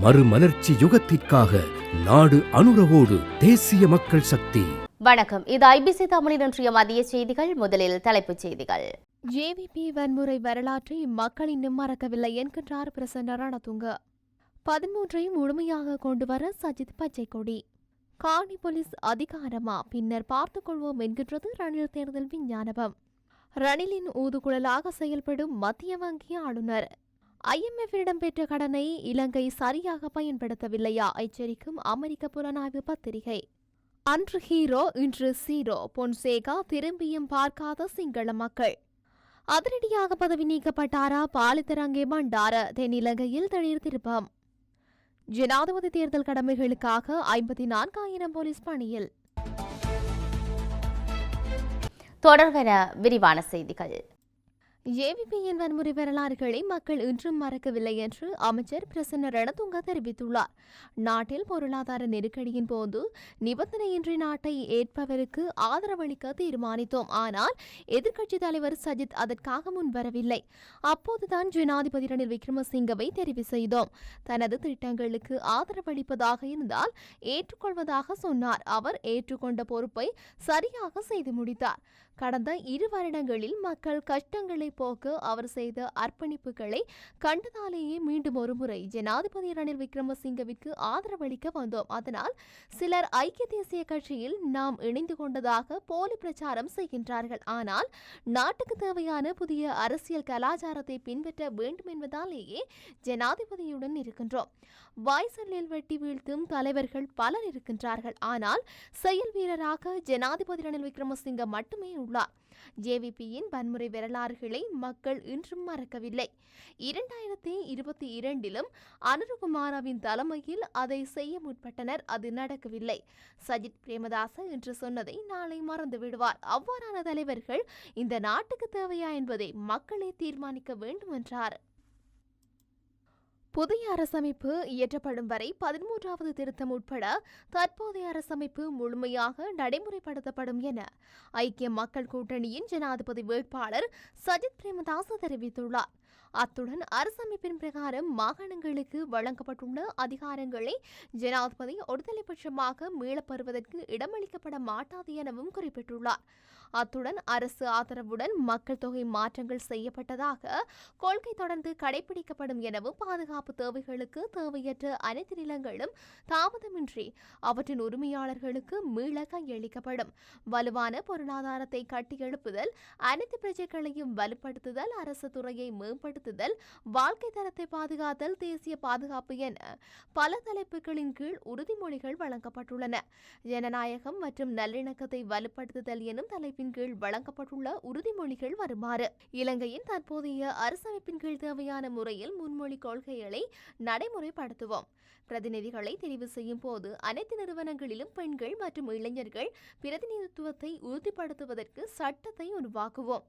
மறுமலர்ச்சி யுகத்திற்காக நாடு அனுரவோடு தேசிய மக்கள் சக்தி. வணக்கம். இது ஐபிசி தமிழின் இன்றைய மதிய செய்திகள். முதலில் தலைப்புச் செய்திகள். ஜேவிபி வன்முறை வரலாற்றை மக்கள் இன்னும் மறக்கவில்லை என்கின்றார் பிரசன்ன ரணதுங்க. பதிமூன்றை முழுமையாக கொண்டுவர சஜித் பச்சைக்கொடி. காணி போலீஸ் அதிகாரமா? பின்னர் பார்த்துக் கொள்வோம் என்கின்றது ரணில் தேர்தல் விஞ்ஞானவம் ரணிலின் ஊதுகுழலாக செயல்படும் மத்திய வங்கி ஆளுநர். ஐஎம்எஃப்பிடம் பெற்ற கடனை இலங்கை சரியாக பயன்படுத்தவில்லையா? எச்சரிக்கும் அமெரிக்க புலனாய்வு பத்திரிகை. அன்று ஹீரோ இன்று சீரோ. பொன்சேகா திரும்பியும் பார்க்காத சிங்கள மக்கள். அதிரடியாக பதவி நீக்கப்பட்டாரா? பாலித்தரங்கே பண்டார. தென்னிலங்கையில் திடீர் திருப்பம். ஜனாதிபதி தேர்தல் கடமைகளுக்காக ஐம்பத்தி நான்காயிரம் போலீஸ் பணியில். தொடர்வன விரிவான செய்திகள். ஏவிபியின் வன்முறை வரலாறுகளை மக்கள் இன்றும் மறக்கவில்லை என்று அமைச்சர் பிரசன்ன ரணதுங்க தெரிவித்துள்ளார். நாட்டில் பொருளாதார நெருக்கடியின் போது நிபந்தனையின்றி நாட்டை ஏற்பவருக்கு ஆதரவளிக்க தீர்மானித்தோம். ஆனால் எதிர்க்கட்சித் தலைவர் சஜித் அதற்காக முன்வரவில்லை. அப்போதுதான் ஜனாதிபதி ரணில் விக்ரமசிங்கவை தெரிவு செய்தோம். தனது திட்டங்களுக்கு ஆதரவளிப்பதாக இருந்தால் ஏற்றுக்கொள்வதாக சொன்னார். அவர் ஏற்றுக்கொண்ட பொறுப்பை சரியாக செய்து முடித்தார். கடந்த இரு வருடங்களில் மக்கள் கஷ்டங்களை போக்க அவர் செய்த அர்ப்பணிப்புகளை கண்டதாலேயே மீண்டும் ஒருமுறை ஜனாதிபதி ரணில் விக்ரமசிங்கவிற்கு ஆதரவளிக்க வந்தோம். அதனால் சிலர் ஐக்கிய தேசிய கட்சியில் நாம் இணைந்து கொண்டதாக போலி பிரச்சாரம் செய்கின்றார்கள். ஆனால் நாட்டுக்கு தேவையான புதிய அரசியல் கலாச்சாரத்தை பின்பற்ற வேண்டும் என்பதாலேயே ஜனாதிபதியுடன் இருக்கின்றோம். வாய்சல்லில் வெட்டி வீழ்த்தும் தலைவர்கள் பலர் இருக்கின்றார்கள். ஆனால் செயல் வீரராக ஜனாதிபதி ரணில் விக்ரமசிங்க மட்டுமே உள்ளார். ஜேவிபியின் வன்முறை வரலாறுகளை மக்கள் இன்றும் மறக்கவில்லை. இரண்டாயிரத்தி இருபத்தி இரண்டிலும் அனுருகுமாராவின் தலைமையில் அதை செய்ய முற்பட்டனர். அது நடக்கவில்லை. சஜித் பிரேமதாச என்று சொன்னதை நாளை மறந்து விடுவார். அவ்வாறான தலைவர்கள் இந்த நாட்டுக்கு தேவையா என்பதை மக்களே தீர்மானிக்க வேண்டும் என்றார். புதிய அரசமைப்பு இயற்றப்படும் வரை பதிமூன்றாவது திருத்தம் உட்பட தற்போதைய அரசமைப்பு முழுமையாக நடைமுறைப்படுத்தப்படும் என ஐக்கிய மக்கள் கூட்டணியின் ஜனாதிபதி வேட்பாளர் சஜித் பிரேமதாச தெரிவித்துள்ளார். அத்துடன் அரசமைப்பின் பிரகாரம் மாகாணங்களுக்கு வழங்கப்பட்டுள்ள அதிகாரங்களை ஜனாதிபதி ஒருதலைபட்சமாக மீளப்பெறுவதற்கு இடமளிக்கப்பட மாட்டாது எனவும் குறிப்பிட்டுள்ளார். அத்துடன் அரசு ஆதரவுடன் மக்கள் தொகை மாற்றங்கள் செய்யப்பட்டதாக கொள்கை தொடர்ந்து கடைபிடிக்கப்படும் எனவும் பாதுகாப்பு தேவைகளுக்கு தேவையற்ற அனைத்து நிலங்களும் தாமதமின்றி அவற்றின் உரிமையாளர்களுக்கு மீள கையளிக்கப்படும். வலுவான பொருளாதாரத்தை கட்டியெழுப்புதல் அனைத்து பிரஜைகளையும் வலுப்படுத்துதல் அரசு துறையை மேம்படுத்த மேம்படுத்துதல் வாழ்க்கை தரத்தை பாதுகாத்தல் தேசிய பாதுகாப்பு என பல தலைப்புகளின் கீழ் உறுதிமொழிகள் வழங்கப்பட்டுள்ளன. ஜனநாயகம் மற்றும் நல்லிணக்கத்தை வலுப்படுத்துதல் எனும் தலைப்பின் கீழ் வழங்கப்பட்டுள்ள உறுதிமொழிகள் வருமாறு. இலங்கையின் தற்போதைய அரசமைப்பின் கீழ் தேவையான முறையில் முன்மொழி கொள்கைகளை நடைமுறைப்படுத்துவோம். பிரதிநிதிகளை தெரிவு செய்யும் போது அனைத்து நிறுவனங்களிலும் பெண்கள் மற்றும் இளைஞர்கள் பிரதிநிதித்துவத்தை உறுதிப்படுத்துவதற்கு சட்டத்தை உருவாக்குவோம்.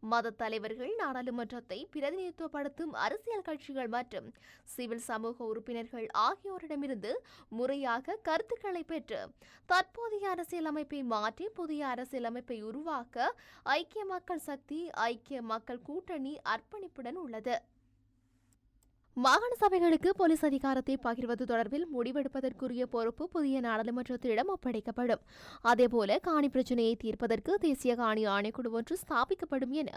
மத தலைவர்கள் நாடாளுமன்றத்தை பிரதிநிதித்துவப்படுத்தும் அரசியல் கட்சிகள் மற்றும் சிவில் சமூக உறுப்பினர்கள் ஆகியோரிடமிருந்து முறையாக கருத்துக்களை பெற்று தற்போதைய அரசியலமைப்பை மாற்றி புதிய அரசியலமைப்பை உருவாக்க ஐக்கிய மக்கள் சக்தி ஐக்கிய மக்கள் கூட்டணி அர்ப்பணிப்புடன் உள்ளது. மாகாண சபைகளுக்கு போலீஸ் அதிகாரத்தை பகிர்வது தொடர்பில் முடிவெடுப்பதற்குரிய பொறுப்பு புதிய நாடாளுமன்றத்திடம் ஒப்படைக்கப்படும். அதேபோல காணி பிரச்சினையை தீர்ப்பதற்கு தேசிய காணி ஆணைக்குழு ஒன்று ஸ்தாபிக்கப்படும் என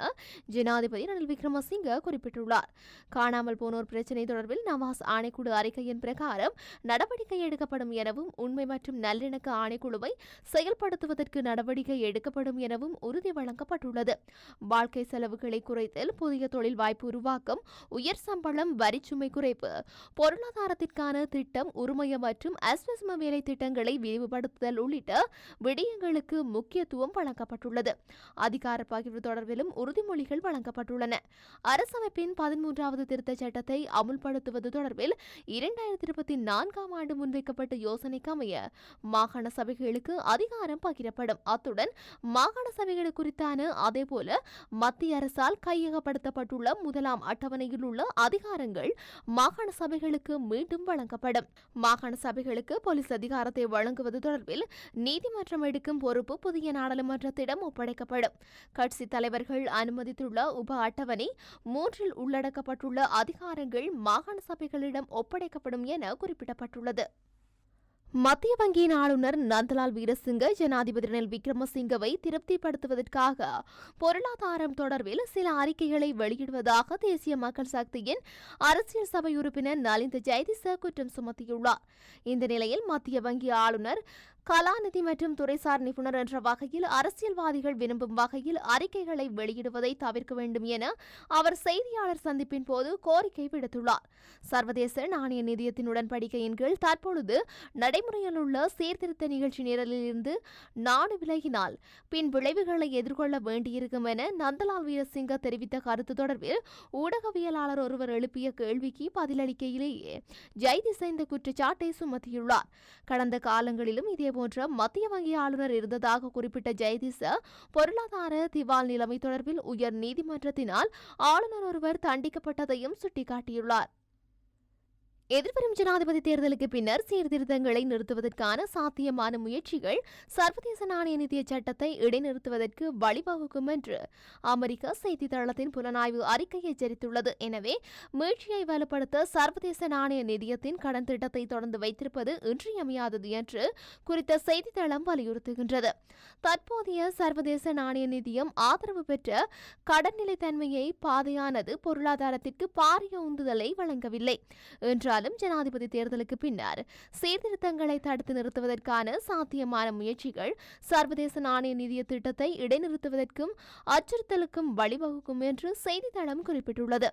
ஜனாதிபதி ரணில் விக்ரமசிங்க குறிப்பிட்டுள்ளார். காணாமல் போனோர் பிரச்சினை தொடர்பில் நவாஸ் ஆணைக்குழு அறிக்கையின் பிரகாரம் நடவடிக்கை எடுக்கப்படும் எனவும் உண்மை மற்றும் நல்லிணக்க ஆணைக்குழுவை செயல்படுத்துவதற்கு நடவடிக்கை எடுக்கப்படும் எனவும் உறுதி வழங்கப்பட்டுள்ளது. வாழ்க்கை செலவுகளை குறைத்தல் புதிய தொழில் வாய்ப்பு உருவாக்கம் உயர் சம்பளம் வரி வேலைச்சுமை குறைப்பு. பொருளாதாரத்திற்கான திட்டம் உரிமைய மற்றும் அஸ்வசம வேலை திட்டங்களை விரிவுபடுத்துதல் உள்ளிட்ட விடயங்களுக்கு முக்கியத்துவம் வழங்கப்பட்டுள்ளது. அதிகார பகிர்வு தொடர்பிலும் உறுதிமொழிகள் வழங்கப்பட்டுள்ளன. அரசமைப்பின் பதிமூன்றாவது திருத்தச் சட்டத்தை அமுல்படுத்துவது தொடர்பில் இரண்டாயிரத்தி இருபத்தி நான்காம் ஆண்டு முன்வைக்கப்பட்ட யோசனைக்கு அமைய மாகாண சபைகளுக்கு அதிகாரம் பகிரப்படும். அத்துடன் மாகாண சபைகள் குறித்தான அதேபோல மத்திய அரசால் கையகப்படுத்தப்பட்டுள்ள முதலாம் அட்டவணையில் உள்ள அதிகாரங்கள் மாகாண சபைகளுக்கு மீண்டும் வழங்கப்படும். மாகாண சபைகளுக்கு போலீஸ் அதிகாரத்தை வழங்குவது தொடர்பில் நீதிமன்றம் எடுக்கும் பொறுப்பு புதிய நாடாளுமன்றத்திடம் ஒப்படைக்கப்படும். கட்சி தலைவர்கள் அனுமதித்துள்ள உப அட்டவணை மூன்றில் உள்ளடக்கப்பட்டுள்ள அதிகாரங்கள் மாகாண சபைகளிடம் ஒப்படைக்கப்படும் என குறிப்பிடப்பட்டுள்ளது. மத்திய வங்கியின் ஆளுநர் நந்தலால் வீரசிங்க ஜனாதிபதி ரணில் விக்ரமசிங்கவை திருப்திப்படுத்துவதற்காக பொருளாதாரம் தொடர்பில் சில அறிக்கைகளை வெளியிடுவதாக தேசிய மக்கள் சக்தியின் அரசியல் சபை உறுப்பினர் நலிந்த ஜெயதிச குற்றம் சுமத்தியுள்ளார். இந்த நிலையில் மத்திய வங்கி ஆளுநர் கலாநிதி மற்றும் துறைசார் நிபுணர் என்ற வகையில் அரசியல்வாதிகள் விரும்பும் வகையில் அறிக்கைகளை வெளியிடுவதை தவிர்க்க வேண்டும் என அவர் செய்தியாளர் சந்திப்பின் போது கோரிக்கை விடுத்துள்ளார். சர்வதேச நாணய நிதியத்தின் உடன்படிக்கையின் கீழ் தற்பொழுது நடைமுறையில் உள்ள சீர்திருத்த நிகழ்ச்சி நிரலிலிருந்து நாடு விலகினால் பின் விளைவுகளை எதிர்கொள்ள வேண்டியிருக்கும் என நந்தலால் வீரசிங்க தெரிவித்த கருத்து தொடர்பில் ஊடகவியலாளர் ஒருவர் எழுப்பிய கேள்விக்கு பதிலளிக்கையிலேயே ஜெய்தி இந்த குற்றச்சாட்டை சுமத்தியுள்ளார். கடந்த காலங்களிலும் இதே போன்ற மத்திய வங்கி ஆளுநர் இருந்ததாக குறிப்பிட்ட ஜெயதிச பொருளாதார திவால் நிலைமை தொடர்பில் உயர் நீதிமன்றத்தினால் ஆளுநர் ஒருவர் தண்டிக்கப்பட்டதையும் சுட்டிக்காட்டியுள்ளார். எதிர்வரும் ஜனாதிபதி தேர்தலுக்கு பின்னர் சீர்திருத்தங்களை நிறுத்துவதற்கான சாத்தியமான முயற்சிகள் சர்வதேச நாணய நிதிய சட்டத்தை இடைநிறுத்துவதற்கு வழிவகுக்கும் என்று அமெரிக்க செய்தித்தளத்தின் புலனாய்வு அறிக்கை எச்சரித்துள்ளது. எனவே முயற்சியை வலுப்படுத்த சர்வதேச நாணய நிதியத்தின் கடன் திட்டத்தை தொடர்ந்து வைத்திருப்பது இன்றியமையாதது என்று குறித்த செய்தித்தளம் வலியுறுத்துகின்றது. தற்போதைய சர்வதேச நாணய நிதியம் ஆதரவு பெற்ற கடன் நிலைத்தன்மையை பாதையானது பொருளாதாரத்திற்கு பாரிய உந்துதலை வழங்கவில்லை. இருந்தாலும் ஜனாதிபதி தேர்தலுக்கு பின்னர் சீர்திருத்தங்களை தடுத்து நிறுத்துவதற்கான சாத்தியமான முயற்சிகள் சர்வதேச நாணய நிதிய திட்டத்தை இடைநிறுத்துவதற்கும் அச்சுறுத்தலுக்கும் வழிவகுக்கும் என்று செய்தித்தளம் குறிப்பிட்டுள்ளது.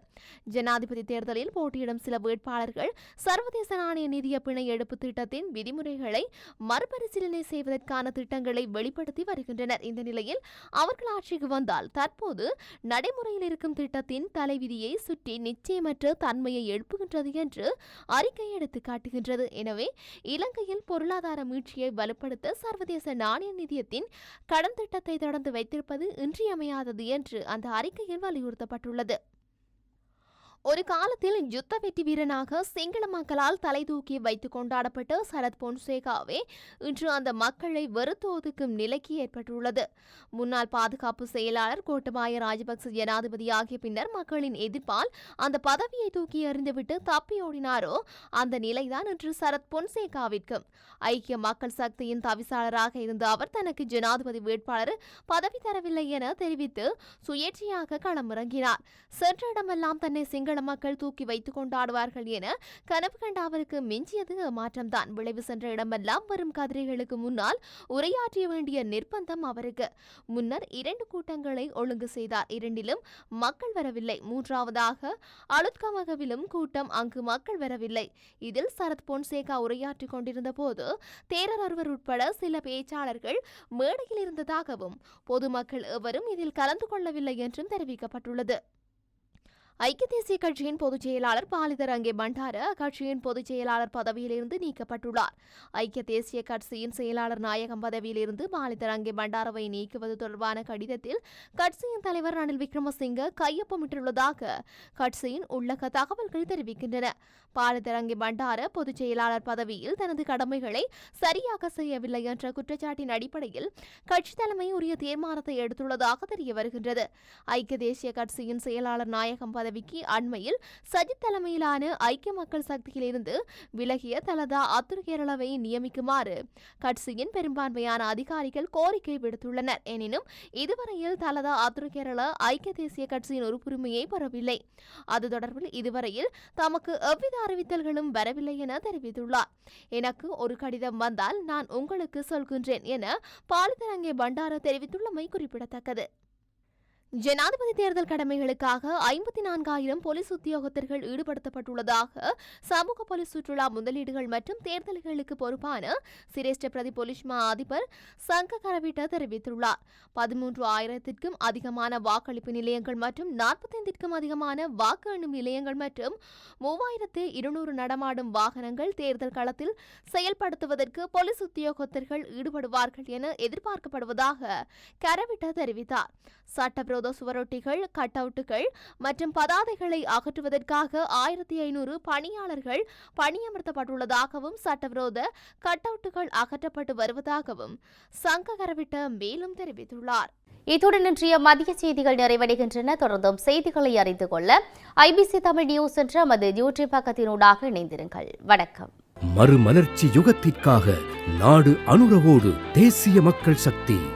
ஜனாதிபதி தேர்தலில் போட்டியிடும் சில வேட்பாளர்கள் சர்வதேச நாணய நிதிய பிணை எடுப்பு திட்டத்தின் விதிமுறைகளை மறுபரிசீலனை செய்வதற்கான திட்டங்களை வெளிப்படுத்தி வருகின்றனர். இந்த நிலையில் அவர்கள் ஆட்சிக்கு வந்தால் தற்போது நடைமுறையில் இருக்கும் திட்டத்தின் தலைவிதியை சுற்றி நிச்சயமற்ற தன்மையை எழுப்புகின்றது என்று அறிக்கை எடுத்து காட்டுகின்றது. எனவே இலங்கையில் பொருளாதார மீட்சியை வலுப்படுத்த சர்வதேச நாணய நிதியத்தின் கடன் திட்டத்தை தொடர்ந்து வைத்திருப்பது இன்றியமையாதது என்று அந்த அறிக்கையில் வலியுறுத்தப்பட்டுள்ளது. ஒரு காலத்தில் யுத்த வெற்றி வீரனாக சிங்கள மக்களால் தலை தூக்கி வைத்து கொண்டாடப்பட்ட சரத் பொன்சேகாவே இன்று அந்த மக்களை வெறுத்து ஒதுக்கும் நிலைக்கு ஏற்பட்டுள்ளது. முன்னாள் பாதுகாப்பு செயலாளர் கோட்டபாய ராஜபக்ச ஜனாதிபதியாகிய பின்னர் மக்களின் எதிர்ப்பால் அந்த பதவியை தூக்கி எறிந்துவிட்டு தப்பியோடினாரோ அந்த நிலைதான் இன்று சரத் பொன்சேகாவிற்கும் ஐக்கிய மக்கள் சக்தியின் தவிசாளராக இருந்த அவர் தனக்கு ஜனாதிபதி வேட்பாளர் பதவி தரவில்லை என தெரிவித்து சுயேட்சையாக களமிறங்கினார். சென்ற இடமெல்லாம் தன்னை சிங்கள மக்கள் தூக்கி வைத்துக் கொண்டாடுவார்கள் என கனவு கண்ட அவருக்கு மிஞ்சியது மாற்றம்தான். விளைவு சென்ற இடமெல்லாம் வரும் கதிரைகளுக்கு முன்னால் உரையாற்ற வேண்டிய நிர்பந்தம் அவருக்கு. முன்னர் இரண்டு கூட்டங்களை ஒழுங்கு செய்தார். இரண்டிலும் மக்கள் வரவில்லை. மூன்றாவதாக அழுத்கமகவிலும் கூட்டம் அங்கு மக்கள் வரவில்லை. இதில் சரத் பொன்சேகா உரையாற்றிக் கொண்டிருந்த போது தேரர் ஒருவர் உட்பட சில பேச்சாளர்கள் மேடையில் இருந்ததாகவும் பொதுமக்கள் எவரும் இதில் கலந்து கொள்ளவில்லை என்றும் தெரிவிக்கப்பட்டுள்ளது. ஐக்கிய தேசிய கட்சியின் பொதுச் செயலாளர் பாலிதர் அங்கே பண்டார அக்கட்சியின் பொதுச் செயலாளர் பதவியிலிருந்து நீக்கப்பட்டுள்ளார். ஐக்கிய தேசிய கட்சியின் செயலாளர் நாயகம் பதவியிலிருந்து பாலிதர் அங்கே பண்டாரவை நீக்குவது தொடர்பான கடிதத்தில் கட்சியின் தலைவர் ரணில் விக்ரமசிங்க கையொப்பமிட்டுள்ளதாக கட்சியின் உள்ளக தகவல்கள் தெரிவிக்கின்றன. பாலிதர் அங்கே பண்டார பொதுச் செயலாளர் பதவியில் தனது கடமைகளை சரியாக செய்யவில்லை என்ற குற்றச்சாட்டின் அடிப்படையில் கட்சி தலைமை உரிய தீர்மானத்தை எடுத்துள்ளதாக தெரிய வருகின்றது ஐக்கிய தேசிய கட்சியின் செயலாளர் நாயகம் பதவிக்கு அண்மையில் சஜித் தலைமையிலான ஐக்கிய மக்கள் சக்தியிலிருந்து விலகிய தலதா அத்துர் கேரளாவை நியமிக்குமாறு கட்சியின் பெரும்பான்மையான அதிகாரிகள் கோரிக்கை விடுத்துள்ளனர். எனினும் இதுவரையில் தலதா அத்துர் கேரளா ஐக்கிய தேசிய கட்சியின் உறுப்புரிமையை பெறவில்லை. அது தொடர்பில் இதுவரையில் தமக்கு எவ்வித அறிவித்தல்களும் வரவில்லை என தெரிவித்துள்ளார். எனக்கு ஒரு கடிதம் வந்தால் நான் உங்களுக்கு சொல்கின்றேன் என பாலிதரங்கே பண்டார தெரிவித்துள்ளமை குறிப்பிடத்தக்கது. ஜனாதிபதி தேர்தல் கடமைகளுக்காக ஐம்பத்தி நான்காயிரம் போலீஸ் உத்தியோகத்தர்கள் ஈடுபடுத்தப்பட்டுள்ளதாக சமூக போலீஸ் சுற்றுலா முதலீடுகள் மற்றும் தேர்தல்களுக்கு பொறுப்பான சிரேஷ்ட பிரதி போலீஸ் மா அதிபர் சங்க கரவிட்ட தெரிவித்துள்ளார். பதிமூன்று ஆயிரத்திற்கும் அதிகமான வாக்களிப்பு நிலையங்கள் மற்றும் நாற்பத்தைந்திற்கும் அதிகமான வாக்கு எண்ணும் நிலையங்கள் மற்றும் மூவாயிரத்து இருநூறு நடமாடும் வாகனங்கள் தேர்தல் களத்தில் செயல்படுத்துவதற்கு போலீஸ் உத்தியோகத்தர்கள் ஈடுபடுவார்கள் என எதிர்பார்க்கப்படுவதாக கரவிட்ட தெரிவித்தார். சட்டவிரோத சட்டவிரோத சுவரொட்டிகள் கட் அவுட்டுகள் மற்றும் பதாதைகளை அகற்றுவதற்காக ஆயிரத்தி ஐநூறு பணியாளர்கள் பணியமர்த்தப்பட்டுள்ளதாகவும் சட்டவிரோத கட் அவுட்டுகள் அகற்றப்பட்டு வருவதாகவும் சங்ககரவிட்ட மேலும் தெரிவித்துள்ளார். இத்துடன் இன்றைய மதிய செய்திகள் நிறைவடைகின்றன. தொடர்ந்தும் செய்திகளை அறிந்து கொள்ள ஐபிசி தமிழ் நியூஸ் என்ற நமது யூடியூப் பக்கத்தினூடாக இணைந்திருங்கள். வணக்கம். மறுமலர்ச்சி யுகத்திற்காக நாடு அனுரவோடு தேசிய மக்கள் சக்தி.